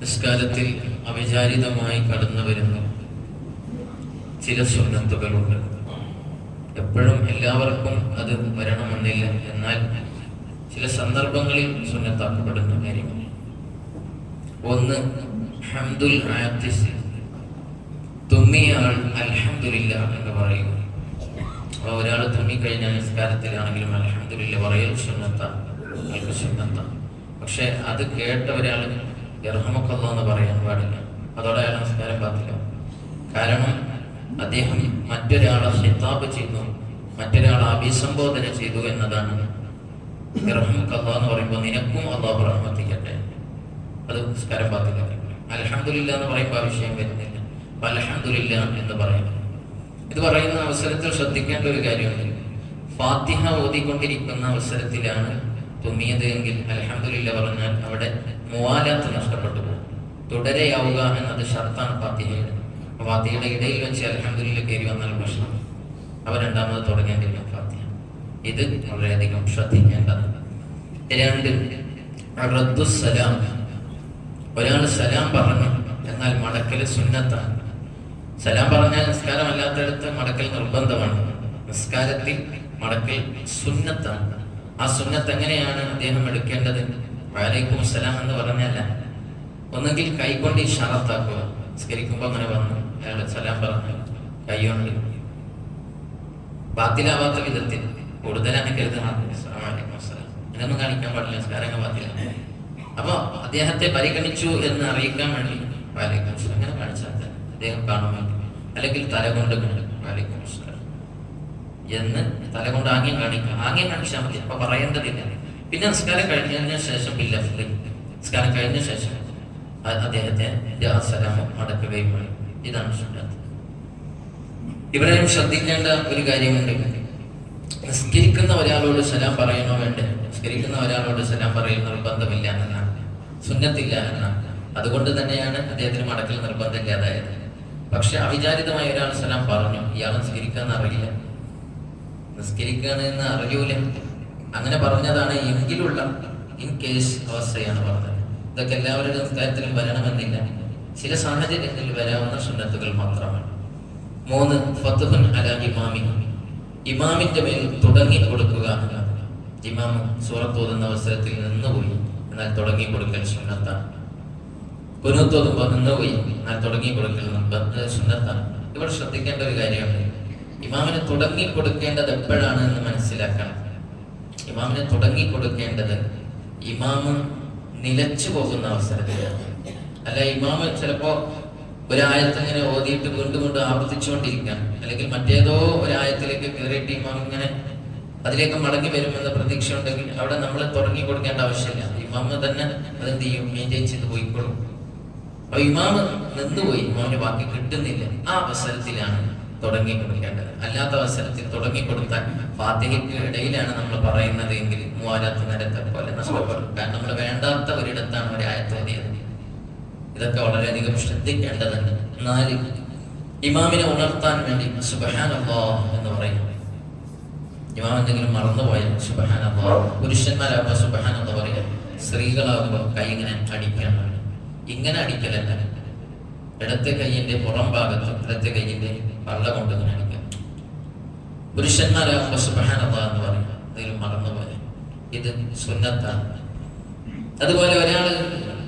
നിസ്കാരത്തിൽ അവിചാരിതമായി കടന്നു വരുന്ന ചില സുന്നത്തുകളുണ്ട്. എപ്പോഴും എല്ലാവർക്കും അത് വരണമെന്നില്ല എന്നാൽ ചില സന്ദർഭങ്ങളിൽ സുന്നത്താക്കപ്പെടുന്ന കാര്യങ്ങൾ. ഒന്ന് ഹംദുൽ ആത്തിസ്. തുമ്മിയ അൽഹംദുലില്ല എന്ന് പറയുന്നു. അപ്പോൾ ഒരാൾ തുമ്മിക്കഴിഞ്ഞാൽ നിസ്കാരത്തിലാണെങ്കിലും അൽഹംദുലില്ല പറയൽ സുന്നത്താണ്. അയാൾക്ക് സുന്നത്താണ് പക്ഷെ അത് കേട്ട ഒരാൾ ഇറഹമക്കല്ല എന്ന് പറയാൻ പാടില്ല. അതോടെ അയാൾ നമസ്കാരം പാത്തില്ല. കാരണം അദ്ദേഹം മറ്റൊരാളെ ഹിതാബ് ചെയ്തു മറ്റൊരാളെ അഭിസംബോധന ചെയ്തു എന്നതാണ് ഇറഹമക്കല്ല എന്ന് പറയുമ്പോൾ നിനക്കും അള്ളാഹു റഹ്മത്തിക്കട്ടെ. അത് നിസ്കാരം പാത്തില്ല. അലഹമുല്ല എന്ന് പറയുമ്പോൾ ആ വിഷയം വരുന്നില്ല. അൽഹംദുലില്ല എന്ന് പറയുന്നു. ഇത് പറയുന്ന അവസരത്തിൽ ശ്രദ്ധിക്കേണ്ട ഒരു കാര്യമുണ്ട്. ഫാത്തിഹ ഓതിക്കൊണ്ടിരിക്കുന്ന അവസരത്തിലാണ് തുമ്മിയത് എങ്കിൽ അലഹമില്ല പറഞ്ഞാൽ അവിടെ മുവാലാത്ത് നഷ്ടപ്പെട്ടു പോകും. തുടരെയാവുക എന്നത് ഷർത്താണ് ഫാത്തിഹയുടെ അപ്പൊ ഫാത്തിഹയുടെ ഇടയിൽ വെച്ച് അലഹമില്ല കയറി വന്നാൽ പ്രശ്നം. അവ രണ്ടാമത് തുടങ്ങേണ്ടില്ല ഫാത്തിഹ. ഇത് വളരെയധികം ശ്രദ്ധിക്കേണ്ടതാണ്. രണ്ട് റദ്ദുസ്സലാം ഒരാൾ സലാം പറഞ്ഞു എന്നാൽ മടക്കൽ സുന്നത്താണ്. സലാം പറഞ്ഞാൽ നിസ്കാരമല്ലാത്തടത്ത് മടക്കൽ നിർബന്ധമാണ്. നിസ്കാരത്തിൽ മടക്കൽ സുന്നത്താണ്. ആ സുന്നത്ത് എങ്ങനെയാണ് അദ്ദേഹം എടുക്കേണ്ടത്? വാലേക്കും സലാം എന്ന് പറഞ്ഞല്ല. ഒന്നെങ്കിൽ കൈകൊണ്ട് ഈ ഷറത്താക്കുക നിസ്കരിക്കുമ്പോൾ അങ്ങനെ വന്നു. അയാൾ സലാം പറഞ്ഞു. കൈകൊണ്ട്. ബാത്തിലാവാത്ത വിധത്തിൽ കൂടുതലാണ് കരുതുന്നത് അങ്ങനൊന്നും കാണിക്കാൻ പാടില്ല. നിസ്കാരങ്ങൾ ബാത്തിലാണ്. അപ്പൊ അദ്ദേഹത്തെ പരിഗണിച്ചു എന്ന് അറിയിക്കാൻ വേണ്ടി വാലേക്കും അങ്ങനെ കാണിച്ചാൽ അദ്ദേഹം കാണുമ്പോൾ അല്ലെങ്കിൽ തലകൊണ്ട് കൊണ്ട് വാലിക്കും. എന്ന് തലകൊണ്ട് ആംഗ്യം കാണിക്കുക. ആംഗ്യം കാണിച്ചാൽ മതി. അപ്പൊ പറയേണ്ടതില്ല. പിന്നെ നിസ്കാരം കഴിഞ്ഞതിന് ശേഷം ബില്ല നിസ്കാരം കഴിഞ്ഞ ശേഷം അദ്ദേഹത്തെ മടക്കുകയും വേണം. ഇതാണ് സുന്നത്ത്. ഇവരെയും ശ്രദ്ധിക്കേണ്ട ഒരു കാര്യമുണ്ട്. നിസ്കരിക്കുന്ന ഒരാളോട് സലാം പറയണോ വേണ്ടേ? നിസ്കരിക്കുന്ന ഒരാളോട് സലാം പറയുന്ന നിർബന്ധമില്ല എന്നാണ്. സുന്നത്തില്ല എന്നാണ്. അതുകൊണ്ട് തന്നെയാണ് അദ്ദേഹത്തിന് മടക്കൽ നിർബന്ധമില്ലാതായത്. പക്ഷെ അവിചാരിതമായ ഒരാൾ സലാം പറഞ്ഞു. ഇയാൾ നിസ്കരിക്കാൻ അറിയില്ല. നിസ്കരിക്കുകയാണെന്ന് അറിയൂല. അങ്ങനെ പറഞ്ഞതാണ് എങ്കിലുള്ള ഇൻ കേസ് അവസ്ഥയാണ് പറഞ്ഞത്. ഇതൊക്കെ എല്ലാവരുടെ നിസ്കാരത്തിലും വരണമെന്നില്ല. ചില സാഹചര്യങ്ങളിൽ വരാവുന്ന സുന്നത്തുകൾ മാത്രമാണ്. മൂന്ന് ഫത്തുഹുൻ അല ഇമാമി ഇമാമിന്റെ മേൽ തുടങ്ങി കൊടുക്കുക ഇമാം സൂറത്തോതുന്ന അവസരത്തിൽ നിന്നുപോയി എന്നാൽ തുടങ്ങി കൊടുക്കൽ സുന്നത്താണ്. പുനത്തോതുമ്പോൾ നിന്നുപോയി എന്നാൽ തുടങ്ങി കൊടുക്കൽ സുന്നത്താണ്. ഇവിടെ ശ്രദ്ധിക്കേണ്ട ഒരു കാര്യമുണ്ട്. ഇമാമിന് തുടങ്ങി കൊടുക്കേണ്ടത് എപ്പോഴാണ് എന്ന് മനസ്സിലാക്കണം. ഇമാമിന് തുടങ്ങി കൊടുക്കേണ്ടത് ഇമാമ് നിലച്ചു പോകുന്ന അവസരത്തിലാണ്. അല്ല ഇമാമ് ചിലപ്പോ ഒരായത്ത് ഇങ്ങനെ ഓതിയിട്ട് വീണ്ടും വീണ്ടും ആവർത്തിച്ചുകൊണ്ടിരിക്കാം. അല്ലെങ്കിൽ മറ്റേതോ ഒരായത്തിലേക്ക് കയറിയിട്ട് ഇമാം ഇങ്ങനെ അതിലേക്ക് മടങ്ങി വരുമെന്ന പ്രതീക്ഷ ഉണ്ടെങ്കിൽ അവിടെ നമ്മൾ തുടങ്ങി കൊടുക്കേണ്ട ആവശ്യമില്ല. ഇമാമ് തന്നെ അതെന്ത് ചെയ്യും? മെയിന്റെയിൻ ചെയ്ത് പോയിക്കോളും. അപ്പൊ ഇമാമ് നിന്നുപോയി. ഇമാമിന് ബാക്കി കിട്ടുന്നില്ല. ആ അവസരത്തിലാണ് തുടങ്ങി കൊടുക്കേണ്ടത് അല്ലാത്ത അവസരത്തിൽ തുടങ്ങി കൊടുത്താൽ ഫാത്തിഹയ്ക്ക് ഇടയിലാണ് നമ്മൾ പറയുന്നത് എങ്കിൽ മൂവാലാത്ത നേരത്തെ പോലെ നഷ്ടപ്പെടും. കാരണം നമ്മൾ വേണ്ടാത്ത ഒരിടത്താണ് ഒരു ആയത്തോതിയത് ഇതൊക്കെ വളരെയധികം ശ്രദ്ധിക്കേണ്ടതുണ്ട്. നാല് ഇമാമിനെ ഉണർത്താൻ വേണ്ടി സുബഹാനല്ലാ എന്ന് പറയും. ഇമാം എന്തെങ്കിലും മറന്നുപോയാൽ സുബഹാനല്ലാ പുരുഷന്മാരാകുമ്പോൾ സുബഹാനല്ലാ പറയാം സ്ത്രീകളാകുമ്പോൾ കൈ ഇങ്ങനെ അടിക്കാൻ ഇങ്ങനെ അടിക്കലല്ല. ഇടത്തെ കൈയിന്റെ പുറം ഭാഗത്തും ഇടത്തെ കൈയിന്റെ പള്ള കൊണ്ട് പുരുഷന്മാരാകുമ്പോ പുരുഷന്മാരാകുമ്പോൾ സുബഹാനല്ലാ എന്ന് പറയും എന്തെങ്കിലും മറന്നുപോയാൽ ഇത് സുന്നത്താണ്. അതുപോലെ ഒരാൾ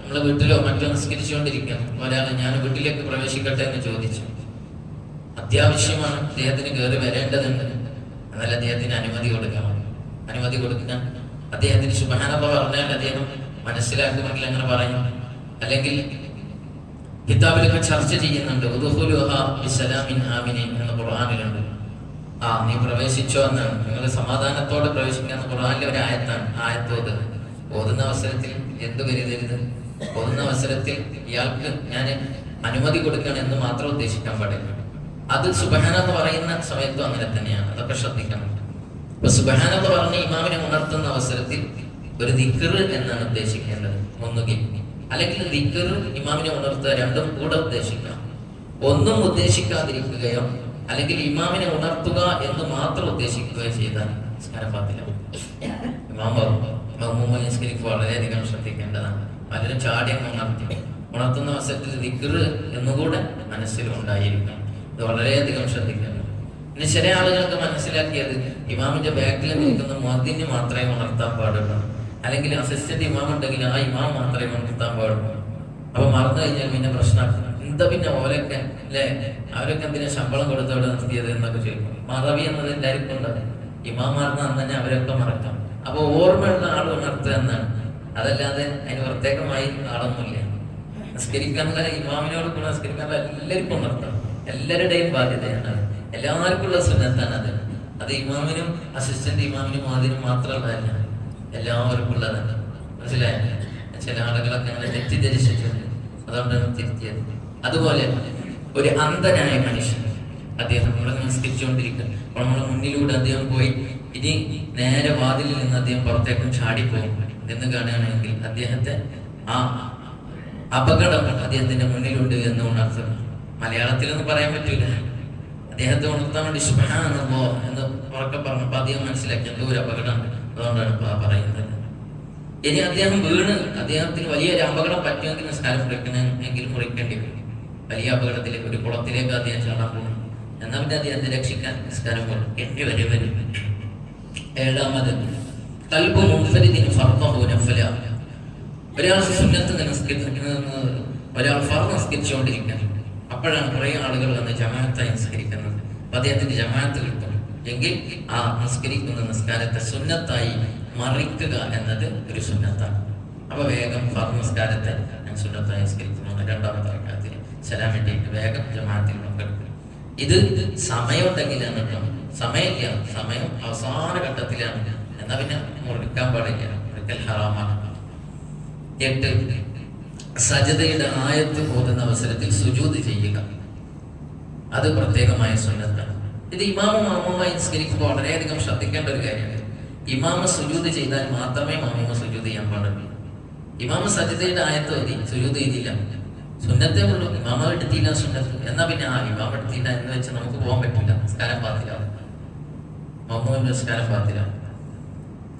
നമ്മളെ വീട്ടിലോ മറ്റോ നിസ്കരിച്ചുകൊണ്ടിരിക്കാം. ഒരാൾ ഞാൻ വീട്ടിലേക്ക് പ്രവേശിക്കട്ടെ എന്ന് ചോദിച്ചു. അത്യാവശ്യമാണ് അദ്ദേഹത്തിന് കയറി വരേണ്ടതുണ്ട്. എന്നാൽ അദ്ദേഹത്തിന് അനുമതി കൊടുക്കണം അനുമതി കൊടുക്കാൻ അദ്ദേഹത്തിന് ശുഭഹാനപ്പ പറഞ്ഞാൽ അദ്ദേഹം മനസ്സിലാക്കുമെങ്കിൽ അങ്ങനെ പറയും. അല്ലെങ്കിൽ കിതാബിലൊക്കെ ചർച്ച ചെയ്യുന്നുണ്ട്. എന്ന് ഖുർആനിലുണ്ട്. ആ നീ പ്രവേശിച്ചോ എന്നാണ്. നിങ്ങൾ സമാധാനത്തോടെ പ്രവേശിക്കാന്ന് ഖുർആാനിലെ ഒരു ആയത്താണ്. ആയത്ത് ഓതുന്ന അവസരത്തിൽ എന്ത് കരുതരുത്? ഓതുന്ന അവസരത്തിൽ ഇയാൾക്ക് ഞാൻ അനുമതി കൊടുക്കണം എന്ന് മാത്രം ഉദ്ദേശിക്കാൻ പാടില്ല. അത് സുബഹാന എന്ന് പറയുന്ന സമയത്തും അങ്ങനെ തന്നെയാണ്. അതൊക്കെ ശ്രദ്ധിക്കണം. അപ്പൊ സുബഹാന എന്ന് പറഞ്ഞ ഇമാമിനെ ഉണർത്തുന്ന അവസരത്തിൽ ഒരു ദിക്കർ എന്നാണ് ഉദ്ദേശിക്കേണ്ടത്. ഒന്നുകിൽ. അല്ലെങ്കിൽ ദിക്കറും ഇമാമിനെ ഉണർത്തുക രണ്ടും കൂടെ ഉദ്ദേശിക്കാം. ഒന്നും ഉദ്ദേശിക്കാതിരിക്കുകയോ അല്ലെങ്കിൽ ഇമാമിനെ ഉണർത്തുക എന്ന് മാത്രം ഉദ്ദേശിക്കുകയോ ചെയ്താൽ നിസ്കാരം പാത്തില്ല. ഇമാം പറഞ്ഞു, മഹമൂമ വളരെയധികം ശ്രദ്ധിക്കേണ്ടതാണ്. പലരും ചാടി ഉണർത്തി. ഉണർത്തുന്ന അവസരത്തിൽ ദിക്കറ് എന്നുകൂടെ മനസ്സിൽ ഉണ്ടായിരിക്കണം. ഇത് വളരെയധികം ശ്രദ്ധിക്കണം പിന്നെ ചില ആളുകൾക്ക് മനസ്സിലാക്കിയത് ഇമാമിന്റെ ബാക്കിൽ നിൽക്കുന്ന മതിന് മാത്രമേ ഉണർത്താൻ പാടുള്ളൂ. അല്ലെങ്കിൽ അസിസ്റ്റന്റ് ഇമാം ഉണ്ടെങ്കിൽ ആ ഇമാം മാത്രമേ ഉണർത്താൻ പാടുള്ളൂ. അപ്പൊ മറന്നു കഴിഞ്ഞാൽ പിന്നെ പ്രശ്നമാണ് എന്താ പിന്നെ ഓരൊക്കെ അല്ലെ? അവരൊക്കെ എന്തിനാ ശമ്പളം കൊടുത്തവിടെ നിർത്തിയത് എന്നൊക്കെ ചോദിക്കും. മറവി എന്നത് എല്ലാവർക്കും ഉണ്ട്? മറന്ന അന്ന് തന്നെ അവരൊക്കെ മറക്കാം. അപ്പൊ ഓർമ്മയുള്ള ആൾ ഉണർത്തുക എന്നാണ്. അതല്ലാതെ അതിന് പ്രത്യേകമായി ആളൊന്നുമില്ല. നിസ്കരിക്കാനുള്ള ഇമാമിനോട് കൂടെ നിസ്കരിക്കാനുള്ള എല്ലാവർക്കും ഉണർത്താം. എല്ലാവരുടെയും ബാധ്യതയാണ്. എല്ലാവർക്കും ഉള്ള സുന്നത്താണ് അത്. അത് ഇമാമിനും അസിസ്റ്റന്റ് ഇമാമിനും അതിനും മാത്രമുള്ളതല്ല. എല്ലാവർക്കും ഉള്ളതാണ് മനസ്സിലായോ? ചില ആളുകളൊക്കെ അങ്ങനെ തെറ്റിദ്ധരിച്ചിട്ടുണ്ട് അതുകൊണ്ടാണ് തിരുത്തിയത്. അതുപോലെ ഒരു അന്ധനായ മനുഷ്യൻ അദ്ദേഹം നമ്മളെ നമസ്കരിച്ചുകൊണ്ടിരിക്കുക അപ്പോൾ നമ്മളെ മുന്നിലൂടെ അദ്ദേഹം പോയി. ഇനി നേരെ വാതിലിൽ നിന്ന് അദ്ദേഹം പുറത്തേക്കും ചാടിപ്പോകും എന്ന് കാണുകയാണെങ്കിൽ അദ്ദേഹത്തെ ആ അപകടം അദ്ദേഹത്തിന്റെ മുന്നിലുണ്ട് എന്ന് ഉണർത്തുന്നു. മലയാളത്തിലൊന്നും പറയാൻ പറ്റൂല. അദ്ദേഹത്തെ ഉണർത്താൻ വേണ്ടി സുബ്ഹാനല്ലാഹ് എന്ന് ഉറക്കെ പറഞ്ഞപ്പോൾ അദ്ദേഹം മനസ്സിലാക്കി എന്തോ ഒരു അപകടമുണ്ട് പറയുന്നത്. ഇനി അദ്ദേഹം വീണ് അദ്ദേഹത്തിന് വലിയൊരു അപകടം പറ്റുമെങ്കിൽ നിസ്കാരം മുറിക്കണമെങ്കിൽ മുറിക്കേണ്ടി വരും. വലിയ അപകടത്തിലേക്ക് ഒരു കുളത്തിലേക്ക് അദ്ദേഹം ചാടാൻ പോകും എന്നാൽ പിന്നെ അദ്ദേഹത്തെ രക്ഷിക്കാൻ നിസ്കാരം കുറിക്കേണ്ടി വരും. വരും ഏഴാമത് കൽബ് മുൻഫരിദിന് ഫർദഹു നഫല. ഒരാൾ സുന്നത്ത് നിസ്കരിക്കുന്നത് ഒരാൾ ഫർ നിസ്കരിച്ചുകൊണ്ടിരിക്കണം അപ്പോഴാണ് കുറെ ആളുകൾ വന്ന് ജമാഅത്തായി നിസ്കരിക്കുന്നത്. അദ്ദേഹത്തിന്റെ അദ്ദേഹത്തിന് ജമാഅത്ത് എങ്കിൽ ആ നിസ്കരിക്കുന്ന നിസ്കാരത്തെ സുന്നത്തായി മറിക്കുക എന്നത് ഒരു സുന്നത്താണ്. അപ്പൊ വേഗം ഫർദ് നിസ്കാരത്തെ ഞാൻ സുന്നത്തായി നിസ്കരിക്കുന്നു രണ്ടാമത്തെ കാര്യത്തിൽ വേണ്ടിയിട്ട് വേഗം ജമാഅത്തിൽ പങ്കെടുക്കും ഇത് സമയം ഉണ്ടെങ്കിലാണ് കേട്ടോ. സമയമില്ല. സമയം അവസാന ഘട്ടത്തിലാണ്. എന്നാ പിന്നെ മുറിക്കാൻ പാടില്ല. മുറിക്കൽ ഹറാമാണ്. എട്ട്. സജതയുടെ ആയത്ത് ഓതുന്ന അവസരത്തിൽ സുജൂത് ചെയ്യുക. അത് പ്രത്യേകമായ സുന്നത്താണ്. ഇത് ഇമാമും മാമുമായി നിസ്കരിക്കുമ്പോൾ വളരെയധികം ശ്രദ്ധിക്കേണ്ട ഒരു കാര്യമാണ്. ഇമാമ സുജൂത് ചെയ്താൽ മാത്രമേ മാമൂമ സുജൂത് ചെയ്യാൻ പാടുള്ളൂ. ഇമാമ സജിതയുടെ ആയത്ത് മതി സുജൂത് ചെയ്തില്ല. സുന്നത്തേ ഉള്ളൂ ഇമാമ എടുത്തില്ല സുന്നത്ത്. എന്നാ പിന്നെ ആ ഇമാമ എടുത്തില്ല എന്ന് വെച്ച് നമുക്ക് പോകാൻ പറ്റില്ല. നിസ്കാരം പാത്തില്ല. മാമൂമിന്റെ നിസ്കാരം പാത്തില്ല.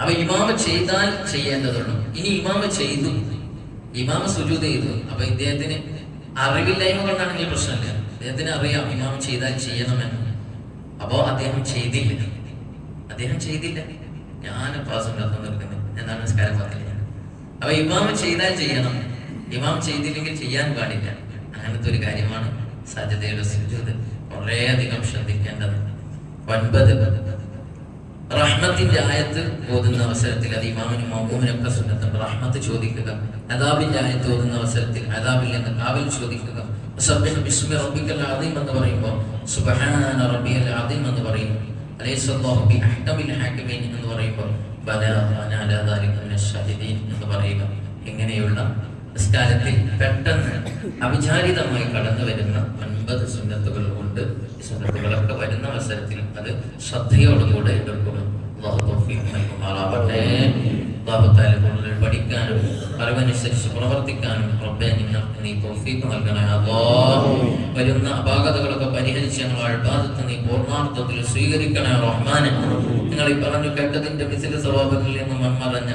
അപ്പൊ ഇമാമ ചെയ്താൽ ചെയ്യേണ്ടതുള്ളൂ. ഇനി ഇമാമ ചെയ്തു. ഇമാമ സുജൂത് ചെയ്തു. അപ്പൊ ഇദ്ദേഹത്തിന് അറിവില്ലായ്മ കൊണ്ടാണെങ്കിൽ പ്രശ്നമില്ല. അദ്ദേഹത്തിന് അറിയാം ഇമാമ ചെയ്താൽ ചെയ്യണമെന്ന്. അപ്പോ അദ്ദേഹം ചെയ്തില്ല. അദ്ദേഹം ചെയ്തില്ല. ഞാൻ നിൽക്കുന്നത് എന്നാണ് നമസ്കാരം പറഞ്ഞില്ല അപ്പൊ ഇമാം ചെയ്താൽ ചെയ്യണം. ഇമാം ചെയ്തില്ലെങ്കിൽ ചെയ്യാൻ പാടില്ല. അങ്ങനത്തെ ഒരു കാര്യമാണ് സാധ്യതയുടെ സുജൂത്. വളരെയധികം ശ്രദ്ധിക്കേണ്ടത്. ഒൻപത്. റഹ്മത്തിന്റെ ആയത്ത് ഓതുന്ന അവസരത്തിൽ അത് ഇമാമിനും മൗമിനും സുന്നത്തുണ്ട്. റഹ്മത്ത് ചോദിക്കുക. അദാബിന്റെ ആയത്ത് ഓതുന്ന അവസരത്തിൽ അദാബിൽ നിന്ന് കാവൽ ചോദിക്കുക. സബ്ബിഹ് ബിസ്മി റബ്ബിക്കൽ അദീം എന്ന് പറയുമ്പോൾ സുബ്ഹാന റബ്ബിയൽ അദീം എന്ന് പറയുന്നു അലൈഹി ബി അഹ്കമിൽ ഹാക്കിമീൻ എന്ന് പറയുമ്പോൾ ബല അന അലാ ദാലിക മിന ഷാഹിദീൻ എന്ന് പറയുക. ഇങ്ങനെയുള്ള നിസ്കാരത്തിൽ പെട്ടെന്ന് അവിചാരിതമായി കടന്നു വരുന്ന ഒൻപത് സുന്നത്തുകൾ കൊണ്ട് സുന്നത്തുകളൊക്കെ വരുന്ന അവസരത്തിൽ അത് ശ്രദ്ധയോടുകൂടെ എടുക്കുക അള്ളാഹു തൗഫീഖ് നൽകുമാറാവട്ടെ അള്ളാഹു കൂടുതൽ പഠിക്കാനും അറിവനുസരിച്ച് പ്രവർത്തിക്കാനും റബ്ബേ നിന്നെ നീ തോഫീക്ക് നൽകണേ അല്ലാഹ് വരുന്ന അപാകതകളൊക്കെ പരിഹരിച്ച് ഞങ്ങൾ അൽബാദത്ത് നീ പൂർണാർത്ഥത്തിൽ സ്വീകരിക്കണേ റഹ്മാനെ. നിങ്ങൾ ഈ പറഞ്ഞു കേട്ടതിന്റെ മിസില സ്വഭാവങ്ങളിൽ നിന്ന് മൺമറഞ്ഞ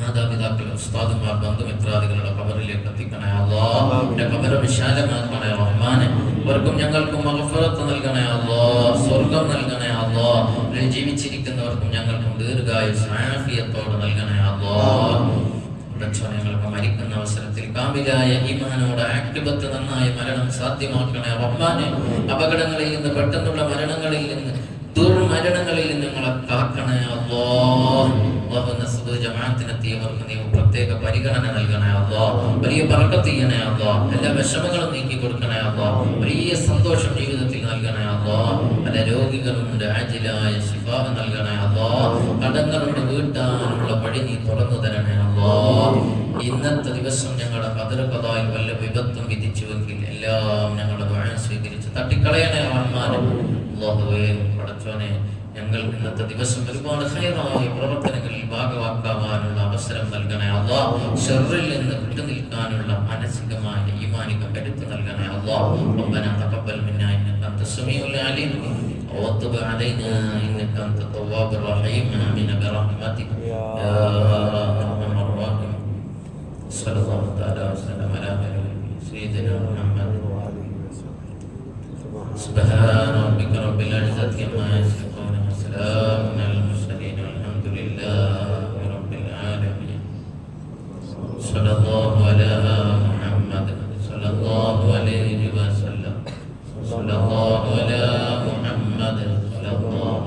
മാതാപിതാക്കൾ ഉസ്താദുമാർ ബന്ധുമിത്രാദികളുടെ കബറിലേക്ക് എത്തിക്കണേ അള്ളാഹ് കബര വിശാലമാക്കണേ റഹ്മാനെ. അവർക്കും ഞങ്ങൾക്കും മഹഫറത്ത് നൽകണേ അള്ളാ. സ്വർഗം നൽകണേ അള്ളാ ഇതിൽ ജീവിച്ചിരിക്കുന്നവർക്കും ഞങ്ങൾക്കും ദീർഘായുസ് നൽകണേ അള്ളാ ഉടച്ചോ ഞങ്ങൾക്ക് മരിക്കുന്ന അവസരത്തിൽ കാമിലായ ഈമാനോട് ആക്ടിബത്ത് നന്നായി മരണം സാധ്യമാക്കണേ റഹ്മാനെ. അപകടങ്ങളിൽ നിന്ന് പെട്ടെന്നുള്ള മരണങ്ങളിൽ നിന്ന് ദുർമരണങ്ങളിൽ നിന്ന് ഞങ്ങളെ കാക്കണേ അല്ലോ ജമാഅത്തിനെത്തിയവർക്ക് നീ പ്രത്യേക പരിഗണന നൽകണേ അല്ലോ വലിയ പറക്കത്ത് ചെയ്യണേ അള്ളാ എല്ലാ വിഷമങ്ങളും നീക്കി കൊടുക്കണേ അല്ലോ വലിയ സന്തോഷം ജീവിതത്തിൽ നൽകണേ അതോ പല രോഗികളും രാജിലായ ശിഫാ നൽകണേ അതോ കടങ്ങളുടെ വീട്ടാനുള്ള പടി നീ തുറന്നു തരണേ അതോ ഇന്നത്തെ ദിവസം ഞങ്ങളുടെ കതിർക്കതായി വല്ല വിപത്തും വിധിച്ചുവെങ്കിൽ എല്ലാം ഞങ്ങളുടെ ദുഴ സ്വീകരിച്ച് തട്ടിക്കളയണേ റഹ്മാനും അള്ളാഹുവേ പടച്ചോനെ ഞങ്ങൾ ഇന്നത്തെ ദിവസം ഒരുപാട് ഹൈറായ പ്രവർത്തനങ്ങളിൽ ഭാഗവാക്കാവാനുള്ള അവസരം നൽകണേ അള്ളാ. ഷെറിൽ നിന്ന് വിട്ടുനിൽക്കാനുള്ള മാനസികമായ ഈമാനിക കരുത്ത് നൽകണേ അള്ളാ. റബ്ബന തഖബ്ബൽ മിൻ أنت السميع العليم. وتب علينا إنك أنت التواب الرحيم. آمين برحمتك يا أرحم الراحمين. صلى الله تعالى وسلم على سيدنا محمد. سبحان ربك رب العزة عما يصفون وسلام على الله على محمد صلى الله